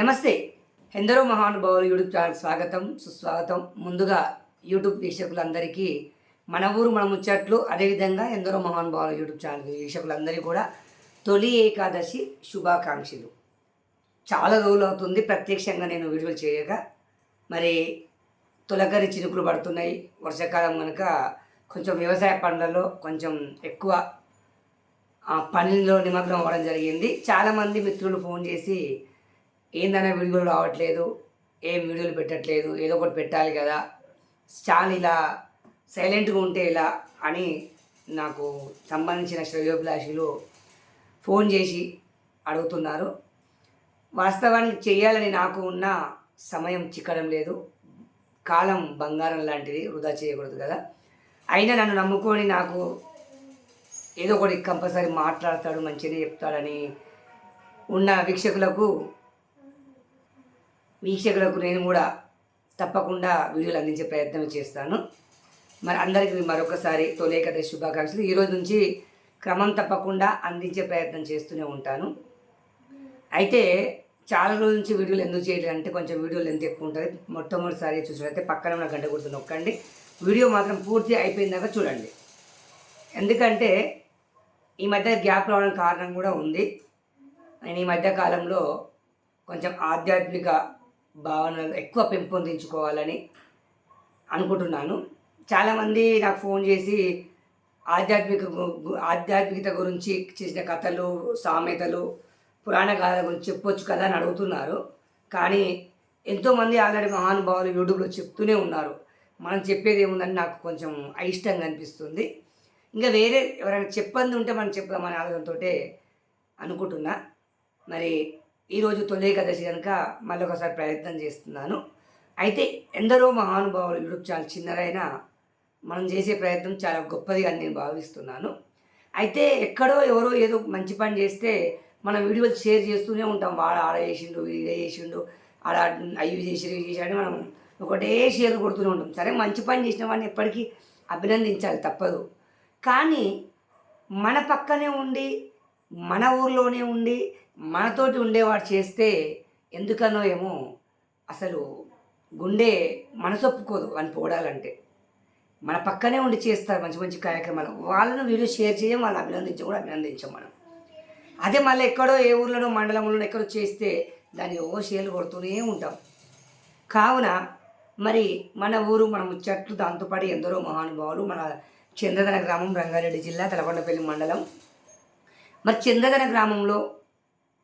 నమస్తే. ఎందరో మహానుభావులు యూట్యూబ్ ఛానల్ స్వాగతం సుస్వాగతం. ముందుగా యూట్యూబ్ వీక్షకులందరికీ మన ఊరు మన ముచ్చట్లు అదేవిధంగా ఎందరో మహానుభావులు యూట్యూబ్ ఛానల్ వీక్షకులందరికీ కూడా తొలి ఏకాదశి శుభాకాంక్షలు. చాలా రోజులు అవుతుంది ప్రత్యక్షంగా నేను వీడియోలు చేయక. మరి తొలకరి చినుకులు పడుతున్నాయి. వర్షాకాలం కనుక కొంచెం వ్యవసాయ పనులలో కొంచెం ఎక్కువ పనిలో నిమగ్నం అవ్వడం జరిగింది. చాలామంది మిత్రులు ఫోన్ చేసి ఏందనే వీడియోలు రావట్లేదు ఏం వీడియోలు పెట్టట్లేదు ఏదో ఒకటి పెట్టాలి కదా. చాలా ఇలా సైలెంట్గా ఉంటే ఇలా అని నాకు సంబంధించిన శ్రేయోభిలాషులు ఫోన్ చేసి అడుగుతున్నారు. వాస్తవానికి చేయాలని నాకు ఉన్న సమయం చిక్కడం లేదు. కాలం బంగారం లాంటిది వృధా చేయకూడదు కదా. అయినా నన్ను నమ్ముకొని నాకు ఏదో ఒకటి కంపల్సరీ మాట్లాడతాడు మంచిగా చెప్తాడని ఉన్న వీక్షకులకు వీక్షకులకు నేను కూడా తప్పకుండా వీడియోలు అందించే ప్రయత్నం చేస్తాను. మరి అందరికీ మరొకసారి తొలేకత శుభాకాంక్షలు. ఈరోజు నుంచి క్రమం తప్పకుండా అందించే ప్రయత్నం చేస్తూనే ఉంటాను. అయితే చాలా రోజుల నుంచి వీడియోలు ఎందుకు చేయలేదు అంటే కొంచెం వీడియోలు ఎంత ఎక్కువ ఉంటుంది. మొట్టమొదటిసారి చూసినట్లయితే పక్కన ఉన్న గంట గుర్తు నొక్కండి. వీడియో మాత్రం పూర్తి అయిపోయిందాక చూడండి. ఎందుకంటే ఈ మధ్య గ్యాప్ రావడానికి కారణం కూడా ఉంది. నేను ఈ మధ్య కాలంలో కొంచెం ఆధ్యాత్మిక భావనలు ఎక్కువ పెంపొందించుకోవాలని అనుకుంటున్నాను. చాలామంది నాకు ఫోన్ చేసి ఆధ్యాత్మిక గు- ఆధ్యాత్మికత గురించి చేసిన కథలు సామెతలు పురాణ కథల గురించి చెప్పొచ్చు కదా అని అడుగుతున్నారు. కానీ ఎంతోమంది ఆల్రెడీ మహానుభావులు యూట్యూబ్లో చెప్తూనే ఉన్నారు. మనం చెప్పేది ఏముందని నాకు కొంచెం అయిష్టంగా అనిపిస్తుంది. ఇంకా వేరే ఎవరైనా చెప్పంది ఉంటే మనం చెప్దామనే ఆలోచనతో అనుకుంటున్నా. మరి ఈరోజు తొలి ఏకాదశి కనుక మళ్ళీ ఒకసారి ప్రయత్నం చేస్తున్నాను. అయితే ఎందరో మహానుభావులు యూట్యూబ్ చాలా చిన్నదైనా మనం చేసే ప్రయత్నం చాలా గొప్పది అని నేను భావిస్తున్నాను. అయితే ఎక్కడో ఎవరో ఏదో మంచి పని చేస్తే మనం వీడియోలు షేర్ చేస్తూనే ఉంటాం. వాడు ఆడ చేసిండు వీడ చేసిండు ఆడ అవి చేసి ఇవి చేసి అని మనం ఒకటే షేర్ కొడుతూనే ఉంటాం. సరే మంచి పని చేసిన వాడిని ఎప్పటికీ అభినందించాలి తప్పదు. కానీ మన పక్కనే ఉండి మన ఊర్లోనే ఉండి మనతోటి ఉండేవాడు చేస్తే ఎందుకనో ఏమో అసలు గుండె మనసొప్పుకోదు అని పోడాలంటే. మన పక్కనే ఉండి చేస్తారు మంచి మంచి కార్యక్రమాలు. వాళ్ళను వీడియో షేర్ చేయం వాళ్ళు అభినందించం కూడా అభినందించాం మనం. అదే మళ్ళీ ఎక్కడో ఏ ఊర్లోనో మండలంలోనో ఎక్కడో చేస్తే దాన్ని ఓ షేర్లు కొడుతూనే ఉంటాం. కావున మరి మన ఊరు మన ముచ్చట్లు దాంతోపాటు ఎందరో మహానుభావులు మన చంద్రధన గ్రామం రంగారెడ్డి జిల్లా తలకొండపల్లి మండలం. మరి చంద్రధన గ్రామంలో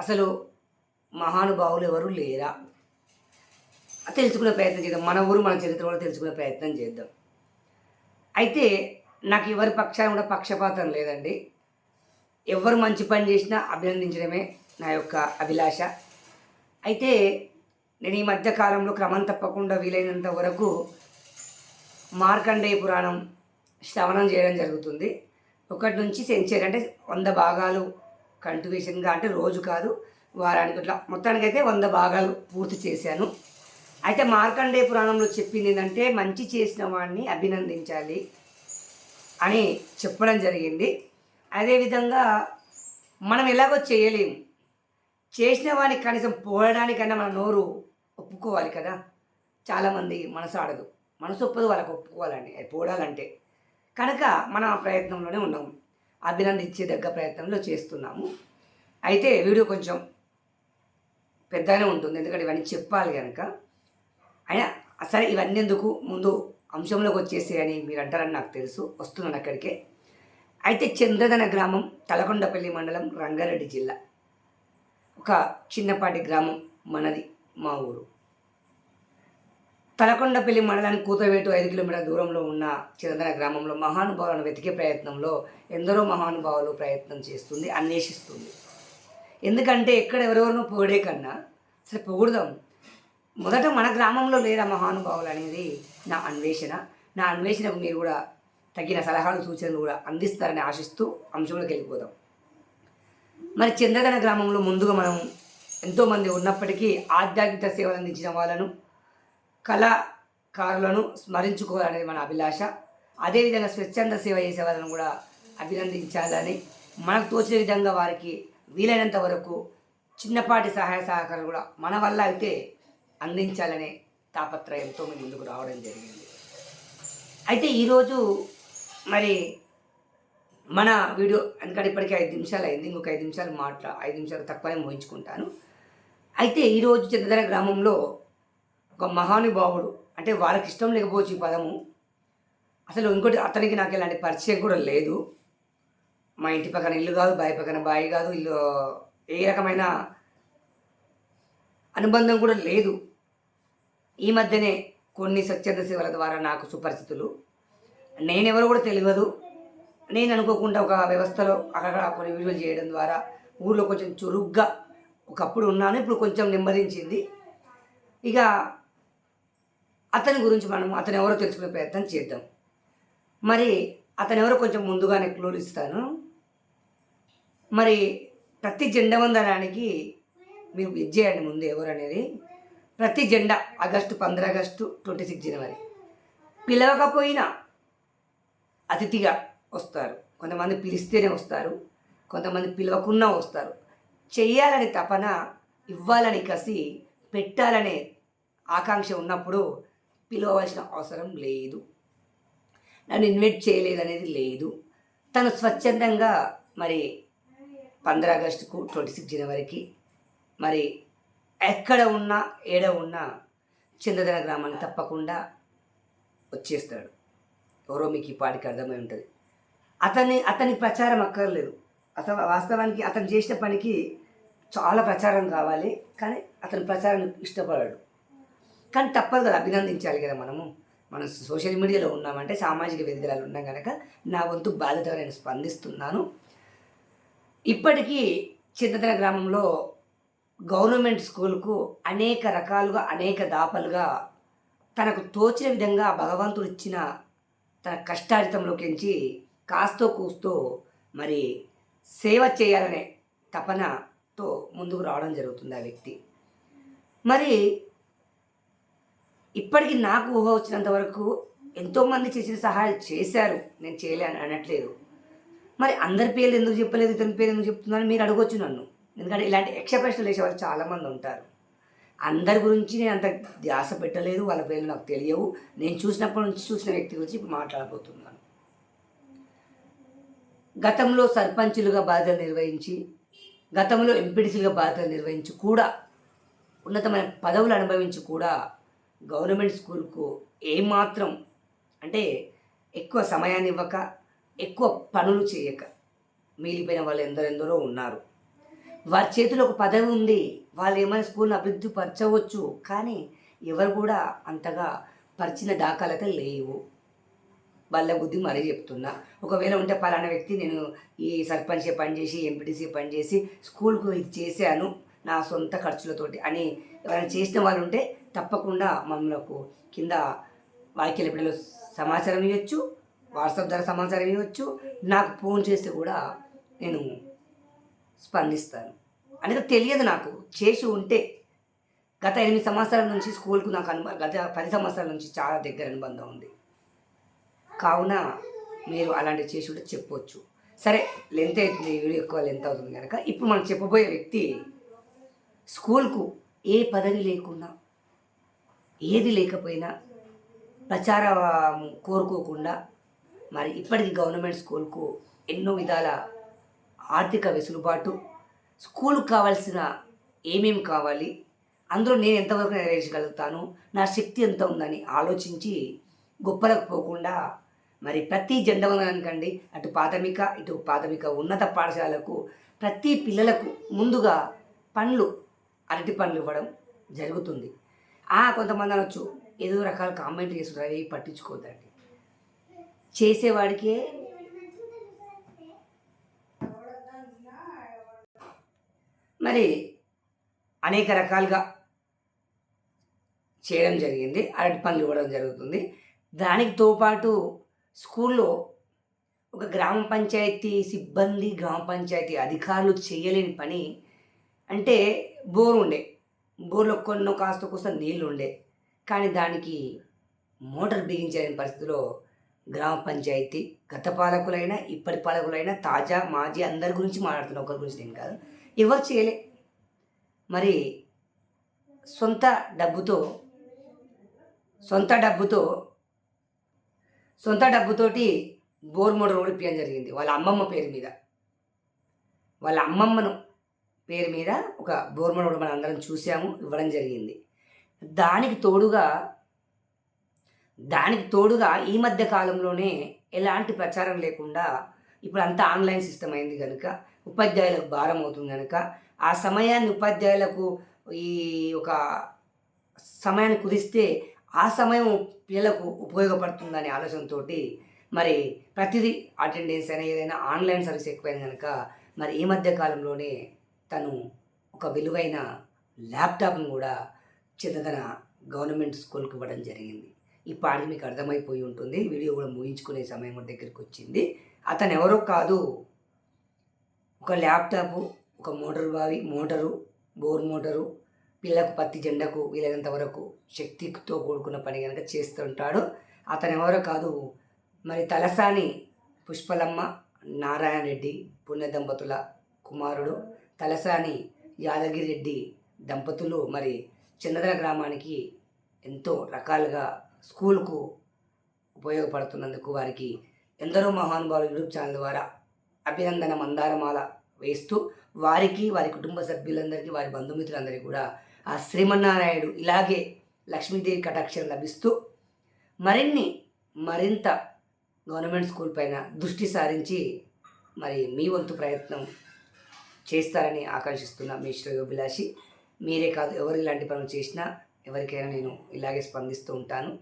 అసలు మహానుభావులు ఎవరు లేరా? తెలుసుకునే ప్రయత్నం చేద్దాం. మన ఊరు మన చరిత్ర కూడా తెలుసుకునే ప్రయత్నం చేద్దాం. అయితే నాకు ఎవరి పక్షాన కూడా పక్షపాతం లేదండి. ఎవరు మంచి పని చేసినా అభినందించడమే నా యొక్క అభిలాష. అయితే నేను ఈ మధ్య కాలంలో క్రమం తప్పకుండా వీలైనంత వరకు మార్కండేయ పురాణం శ్రవణం చేయడం జరుగుతుంది. ఒకటి నుంచి సెంచరీ అంటే వంద భాగాలు కంటిన్యూషన్గా అంటే రోజు కాదు వారానికి ఇట్లా మొత్తానికైతే వంద భాగాలు పూర్తి చేశాను. అయితే మార్కండేయ పురాణంలో చెప్పింది ఏంటంటే మంచి చేసిన వాడిని అభినందించాలి అని చెప్పడం జరిగింది. అదేవిధంగా మనం ఎలాగో చేయలేము. చేసిన వాడిని కనీసం పోయడానికైనా మన నోరు ఒప్పుకోవాలి కదా. చాలామంది మనసు ఆడదు. మనసు ఒప్పదు వాళ్ళకి ఒప్పుకోవాలండి అది పోడాలంటే. కనుక మనం ఆ ప్రయత్నంలోనే ఉన్నాము అభినందించే దగ్గ ప్రయత్నంలో చేస్తున్నాము. అయితే వీడియో కొంచెం పెద్దగానే ఉంటుంది ఎందుకంటే ఇవన్నీ చెప్పాలి కనుక అయినా సరే ఇవన్నీ ఎందుకు ముందు అంశంలోకి వచ్చేసి అని మీరు అంటారని నాకు తెలుసు వస్తున్నాను అక్కడికే. అయితే చంద్రధన గ్రామం తలకొండపల్లి మండలం రంగారెడ్డి జిల్లా. ఒక చిన్నపాటి గ్రామం మనది మా ఊరు. తలకొండపల్లి మండలానికి కూతవేటు ఐదు కిలోమీటర్ల దూరంలో ఉన్న చిరందన గ్రామంలో మహానుభావులను వెతికే ప్రయత్నంలో ఎందరో మహానుభావులు ప్రయత్నం చేస్తుంది అన్వేషిస్తుంది. ఎందుకంటే ఎక్కడ ఎవరెవరినో పొగిడే కన్నా సరే పొగుడదాం. మొదట మన గ్రామంలో లేరా మహానుభావులు అనేది నా అన్వేషణ. నా అన్వేషణకు మీరు కూడా తగిన సలహాలు సూచనలు కూడా అందిస్తారని ఆశిస్తూ అంశంలోకి వెళ్ళిపోదాం. మరి చంద్రగన గ్రామంలో ముందుగా మనం ఎంతోమంది ఉన్నప్పటికీ ఆధ్యాత్మిక సేవలు అందించిన వాళ్ళను కళాకారులను స్మరించుకోవాలనేది మన అభిలాష. అదేవిధంగా స్వచ్ఛంద సేవ చేసే వాళ్ళని కూడా అభినందించాలని మనకు తోచిన విధంగా వారికి వీలైనంత వరకు చిన్నపాటి సహాయ సహకారాలు కూడా మన వల్ల అయితే అందించాలనే తాపత్రయంతో మేము ముందుకు రావడం జరిగింది. అయితే ఈరోజు మరి మన వీడియో ఎందుకంటే ఇప్పటికే ఐదు నిమిషాలు అయింది ఇంకొక ఐదు నిమిషాలు మాట్లా ఐదు నిమిషాలు తక్కువనే మోయించుకుంటాను అయితే ఈరోజు చిన్నదన గ్రామంలో ఒక మహానుభావుడు. అంటే వాళ్ళకి ఇష్టం లేకపోవచ్చు ఈ పదము. అసలు ఇంకోటి అతనికి నాకు ఇలాంటి పరిచయం కూడా లేదు. మా ఇంటి పక్కన ఇల్లు కాదు బావి పక్కన బావి కాదు ఇల్లు ఏ రకమైన అనుబంధం కూడా లేదు. ఈ మధ్యనే కొన్ని స్వచ్ఛంద సేవల ద్వారా నాకు సుపరిస్థితులు నేనెవరో కూడా తెలియదు. నేను అనుకోకుండా ఒక వ్యవస్థలో అక్కడ కొన్ని వీడియోలు చేయడం ద్వారా ఊళ్ళో కొంచెం చురుగ్గా ఒకప్పుడు ఉన్నాను ఇప్పుడు కొంచెం నెమ్మదించింది. ఇక అతని గురించి మనం అతను ఎవరో తెలుసుకునే ప్రయత్నం చేద్దాం. మరి అతను ఎవరో కొంచెం ముందుగానే క్లూలు ఇస్తాను. మరి ప్రతి జెండా వందనానికి మీరు ఇది చేయండి ముందు ఎవరు అనేది. ప్రతి జెండా ఆగస్టు పంద్ర ఆగస్టు ట్వంటీ సిక్స్ జనవరి పిలవకపోయినా అతిథిగా వస్తారు. కొంతమంది పిలిస్తేనే వస్తారు. కొంతమంది పిలవకున్నా వస్తారు. చేయాలని తపన ఇవ్వాలని కసి పెట్టాలనే ఆకాంక్ష ఉన్నప్పుడు పిలవవలసిన అవసరం లేదు. నన్ను ఇన్వైట్ చేయలేదనేది లేదు. తను స్వచ్ఛందంగా మరి పంద్ర ఆగస్టుకు ట్వంటీ సిక్స్ జనవరికి మరి ఎక్కడ ఉన్నా ఏడ ఉన్నా చంద్రధన గ్రామానికి తప్పకుండా వచ్చేస్తాడు. ఎవరో మీకు ఈ పాటికి అర్థమై ఉంటుంది. అతన్ని అతని ప్రచారం అక్కర్లేదు. అసలు వాస్తవానికి అతను చేసిన పనికి చాలా ప్రచారం కావాలి. కానీ అతని ప్రచారం ఇష్టపడాడు. కానీ తప్పదు కదా అభినందించాలి కదా మనము. మనం సోషల్ మీడియాలో ఉన్నామంటే సామాజిక వేదికలు ఉన్నాం కనుక నా వంతు బాధ్యతగా నేను స్పందిస్తున్నాను. ఇప్పటికీ చింతతన గ్రామంలో గవర్నమెంట్ స్కూల్కు అనేక రకాలుగా అనేక దాపలుగా తనకు తోచిన విధంగా భగవంతుడు ఇచ్చిన తన కష్టార్జితంలోకించి కాస్తో కూస్తో మరి సేవ చేయాలనే తపనతో ముందుకు రావడం జరుగుతుంది ఆ వ్యక్తి. మరి ఇప్పటికి నాకు ఊహ వచ్చినంత వరకు ఎంతోమంది చేసిన సహాయాలు చేశారు. నేను చేయలేను అనట్లేదు. మరి అందరి పేర్లు ఎందుకు చెప్పలేదు? ఇతని పేరు ఎందుకు చెప్తున్నాను మీరు అడగొచ్చు నన్ను. ఎందుకంటే ఇలాంటి యక్ష ప్రశ్నలు వాళ్ళు చాలామంది ఉంటారు. అందరి గురించి నేను అంత ధ్యాస పెట్టలేదు. వాళ్ళ పేర్లు నాకు తెలియవు. నేను చూసినప్పటి నుంచి చూసిన వ్యక్తి గురించి ఇప్పుడు మాట్లాడబోతున్నాను. గతంలో సర్పంచులుగా బాధ్యతలు నిర్వహించి గతంలో ఎంపీడీసీలుగా బాధ్యతలు నిర్వహించి కూడా ఉన్నతమైన పదవులు అనుభవించి కూడా గవర్నమెంట్ స్కూల్కు ఏమాత్రం అంటే ఎక్కువ సమయాన్ని ఇవ్వక ఎక్కువ పనులు చేయక మిగిలిపోయిన వాళ్ళు ఎందరెందరో ఉన్నారు. వారి చేతిలో ఒక పదవి ఉంది. వాళ్ళు ఏమైనా స్కూల్ని అభివృద్ధి పరచవచ్చు. కానీ ఎవరు కూడా అంతగా పరిచిన దాఖలత లేవు. వాళ్ళ బుద్ధి మరీ చెప్తున్నా. ఒకవేళ ఉంటే పలానా వ్యక్తి నేను ఈ సర్పంచ్ పనిచేసి ఎంపీటీసీ పనిచేసి స్కూల్కు ఇది చేశాను. నా సొంత ఖర్చులతోటి అని ఎవరైనా చేసిన వాళ్ళు ఉంటే తప్పకుండా మనకు కింద వాక్యలపిడిలో సమాచారం ఇవ్వచ్చు వాట్సాప్ ద్వారా సమాచారం ఇవ్వచ్చు. నాకు ఫోన్ చేస్తే కూడా నేను స్పందిస్తాను. అనేది తెలియదు నాకు. చేసి ఉంటే గత ఎనిమిది సంవత్సరాల నుంచి స్కూల్కు నాకు అనుభవం గత పది సంవత్సరాల నుంచి చాలా దగ్గర అనుబంధం ఉంది. కావున మీరు అలాంటివి చేసి ఉంటే చెప్పవచ్చు సరే లెంత్ అవుతుంది వీడియో ఎక్కువ లెంత్ అవుతుంది కనుక ఇప్పుడు మనం చెప్పబోయే వ్యక్తి స్కూల్కు ఏ పదవి లేకుండా ఏది లేకపోయినా ప్రచారం కోరుకోకుండా మరి ఇప్పటికి గవర్నమెంట్ స్కూల్కు ఎన్నో విధాల ఆర్థిక వెసులుబాటు స్కూల్కి కావాల్సిన ఏమేమి కావాలి అందులో నేను ఎంతవరకు నెరవేర్చగలుగుతాను నా శక్తి ఎంత ఉందని ఆలోచించి గొప్పలకు పోకుండా మరి ప్రతి జెండా అటు ప్రాథమిక ఇటు ప్రాథమిక ఉన్నత పాఠశాలకు ప్రతి పిల్లలకు ముందుగా పండ్లు అరటి పండ్లు ఇవ్వడం జరుగుతుంది. కొంతమంది అనొచ్చు. ఏదో రకాల కామెంట్లు చేస్తుంటారు అవి పట్టించుకోవద్దండి. చేసేవాడికే మరి అనేక రకాలుగా చేయడం జరిగింది. అరటి పనులు ఇవ్వడం జరుగుతుంది. దానికి తోపాటు స్కూల్లో ఒక గ్రామ పంచాయతీ సిబ్బంది గ్రామ పంచాయతీ అధికారులు చేయలేని పని అంటే బోర్ ఉండే. బోర్లో కొన్నో కాస్త కోస్త నీళ్ళు ఉండే కానీ దానికి మోటార్ బిగించలేని పరిస్థితిలో గ్రామ పంచాయతీ గత పాలకులైనా ఇప్పటి పాలకులైనా తాజా మాజీ అందరి గురించి మాట్లాడుతున్నా ఒకరి గురించి నేను కాదు ఎవరు చేయలే. మరి సొంత డబ్బుతో సొంత డబ్బుతో సొంత డబ్బుతోటి బోర్ మోటార్ కూడా ఇప్పించడం జరిగింది. వాళ్ళ అమ్మమ్మ పేరు మీద. వాళ్ళ అమ్మమ్మను పేరు మీద ఒక బోర్మన్ కూడా మనం అందరం చూసాము ఇవ్వడం జరిగింది. దానికి తోడుగా దానికి తోడుగా ఈ మధ్య కాలంలోనే ఎలాంటి ప్రచారం లేకుండా ఇప్పుడు అంతా ఆన్లైన్ సిస్టమ్ అయింది కనుక ఉపాధ్యాయులకు భారం అవుతుంది కనుక ఆ సమయాన్ని ఉపాధ్యాయులకు ఈ ఒక సమయాన్ని కుదిస్తే ఆ సమయం పిల్లలకు ఉపయోగపడుతుందనే ఆలోచనతో మరి ప్రతిదీ అటెండెన్స్ అయినా ఏదైనా ఆన్లైన్ సర్వీస్ ఎక్కువైంది కనుక మరి ఈ మధ్య కాలంలోనే తను ఒక విలువైన ల్యాప్టాప్ను కూడా చిన్నదన గవర్నమెంట్ స్కూల్కి ఇవ్వడం జరిగింది. ఈ పాడి మీకు అర్థమైపోయి ఉంటుంది. వీడియో కూడా ముగించుకునే సమయం దగ్గరికి వచ్చింది. అతను ఎవరో కాదు. ఒక ల్యాప్టాప్ ఒక మోటార్ బావి మోటరు బోర్ మోటరు పిల్లకు పత్తి జెండకు వీలైనంత వరకు శక్తితో కూడుకున్న పని కనుక చేస్తుంటాడు. అతను ఎవరో కాదు. మరి తలసాని పుష్పలమ్మ నారాయణ రెడ్డి పుణ్య దంపతుల కుమారుడు తలసాని యాదగిరి రెడ్డి దంపతులు మరి చిన్నదల గ్రామానికి ఎంతో రకాలుగా స్కూల్కు ఉపయోగపడుతున్నందుకు వారికి ఎందరో మహానుభావులు యూట్యూబ్ ఛానల్ ద్వారా అభినందన మందారమాల వేస్తూ వారికి వారి కుటుంబ సభ్యులందరికీ వారి బంధుమిత్రులందరికీ కూడా ఆ శ్రీమన్నారాయుడు ఇలాగే లక్ష్మీదేవి కటాక్షం లభిస్తూ మరిన్ని మరింత గవర్నమెంట్ స్కూల్ పైన దృష్టి సారించి మరి మీ వంతు ప్రయత్నం చేస్తారని ఆకర్షిస్తున్న మీ శ్రేయోభిలాషి. మీరే కాదు ఎవరు ఇలాంటి పనులు చేసినా ఎవరికైనా నేను ఇలాగే స్పందిస్తూ ఉంటాను.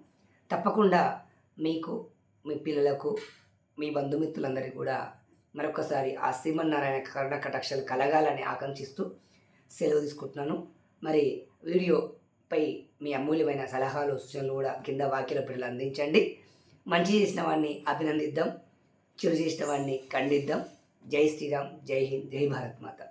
తప్పకుండా మీకు మీ పిల్లలకు మీ బంధుమిత్రులందరికీ కూడా మరొకసారి ఆ శ్రీమన్నారాయణ కరుణ కటాక్షలు కలగాలని ఆకాంక్షిస్తూ సెలవు తీసుకుంటున్నాను. మరి వీడియోపై మీ అమూల్యమైన సలహాలు సూచనలు కూడా కింద వాక్యాల పిల్లలు అందించండి. మంచి చేసిన వాడిని అభినందిద్దాం. చెడు చేసిన వాడిని ఖండిద్దాం. जय श्री राम जय हिंद जय भारत माता।